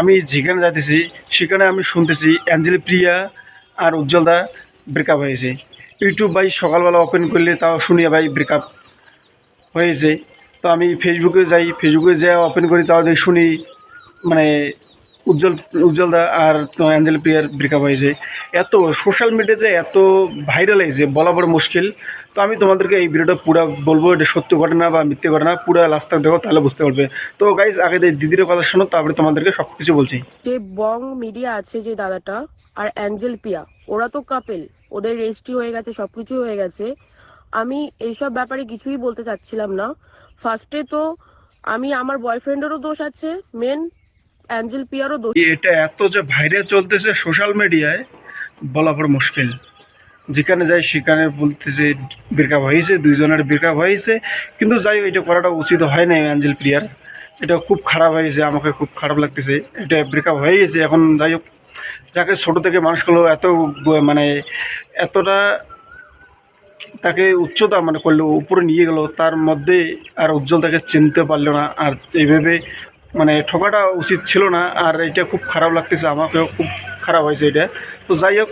আমি যেখানে যাইতেছি, সেখানে আমি শুনতেছি অ্যাঞ্জেলি প্রিয়া আর উজ্জ্বলদা ব্রেকআপ হয়েছে। ইউটিউব ভাই সকালবেলা ওপেন করলে তাও শুনি ভাই ব্রেকআপ হয়েছে। তো আমি ফেসবুকে যাই ফেসবুকে যাই ওপেন করি, তাও দেখি শুনি মানে উজ্জ্বল উজ্জ্বলদা আর তো অ্যাঞ্জেলি প্রিয়ার ব্রেকআপ হয়েছে। এত সোশ্যাল মিডিয়াতে এত ভাইরাল হয়েছে, বলা বড় মুশকিল। তো আমি তোমাদেরকে এই ভিডিওটা পুরো বলব, এটা সত্য ঘটনা বা মিথ্যে ঘটনা, পুরো লাস্ট তক দেখো, তাহলে বুঝতে পারবে। তো গাইজ আগে দিদির কথা শোনো, তারপরে তোমাদেরকে সব কিছু বলছি। যে বং মিডিয়া আছে যে দাদাটা, আর অ্যাঞ্জেল পিয়া ওরা তো কাপেল ওদের রেজিস্ট্রি হয়ে গেছে সব সবকিছু হয়ে গেছে। আমি এইসব ব্যাপারে কিছুই বলতে চাচ্ছিলাম না। ফার্স্টে তো আমি, আমার বয়ফ্রেন্ডেরও দোষ আছে মেন অ্যাঞ্জেল পিয়ারও দোষ। এটা এত যে ভাইরাল চলতেছে সোশ্যাল মিডিয়ায়, বলা বড় মুশকিল। যেখানে যাই, সেখানে বলতেছে ব্রেকআপ হয়েছে, দুইজনের ব্রেকআপ হয়েছে। কিন্তু যাই এটা করাটা উচিত হয় না অ্যাঞ্জেল প্রিয়ার এটা খুব খারাপ হয়েছে, আমাকে খুব খারাপ লাগতেছে। এটা ব্রেকআপ হয়ে গেছে এখন যাই হোক, যাকে ছোটো থেকে মানুষগুলো এত মানে এতটা তাকে উচ্চতা মানে করল উপরে নিয়ে গেল তার মধ্যে আর উজ্জ্বল তাকে চিনতে পারল না। আর এইভাবে মানে ঠকাটা উচিত ছিল না, আর এটা খুব খারাপ লাগতেছে, আমাকেও খুব খারাপ হয়েছে এটা। তো যাই হোক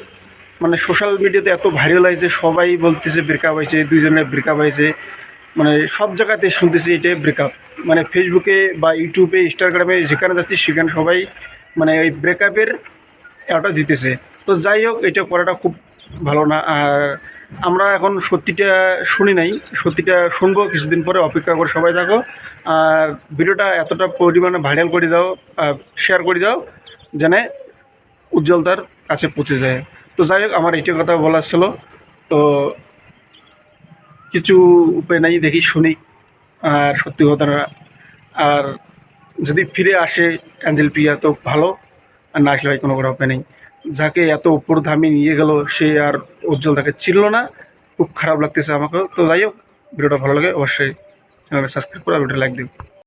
মানে সোশ্যাল মিডিয়াতে এত ভাইরাল হয়েছে, সবাই বলতেছে ব্রেকআপ হয়েছে দুইজনের ব্রেকআপ হয়েছে মানে সব জায়গাতে শুনতেছি এটাই ব্রেকআপ মানে ফেসবুকে বা ইউটিউবে ইনস্টাগ্রামে যেখানে যাচ্ছি সেখানে সবাই মানে ওই ব্রেকআপের এটা দিতেছে। তো যাই হোক, এটা করাটা খুব ভালো না, আর আমরা এখন সত্যিটা শুনি নাই, সত্যিটা শুনব, কিছুদিন পরে অপেক্ষা করে সবাই থাকো। আর ভিডিওটা এতটা পরিমাণে ভাইরাল করে দাও শেয়ার করে দাও, যেন উজ্জ্বলতার কাছে পৌঁছে যায়। তো যাই হোক, আমার এইটা কথা বলার ছিল। তো কিছু উপায় নাই, দেখি শুনি। আর সত্যি ঘটনা আর যদি ফিরে আসে অ্যাঞ্জেল প্রিয়া, তো ভালো। আর না আসলে কোনো কোনো উপায় নেই। যাকে এত উপর ধামে নিয়ে গেল, সে আর উজ্জ্বল তাকে চিনল না। খুব খারাপ লাগতেছে আমাকে তো যাই হোক, ভিডিওটা ভালো লাগে, অবশ্যই চ্যানেলকে সাবস্ক্রাইব করে ভিডিওটা লাইক দিও।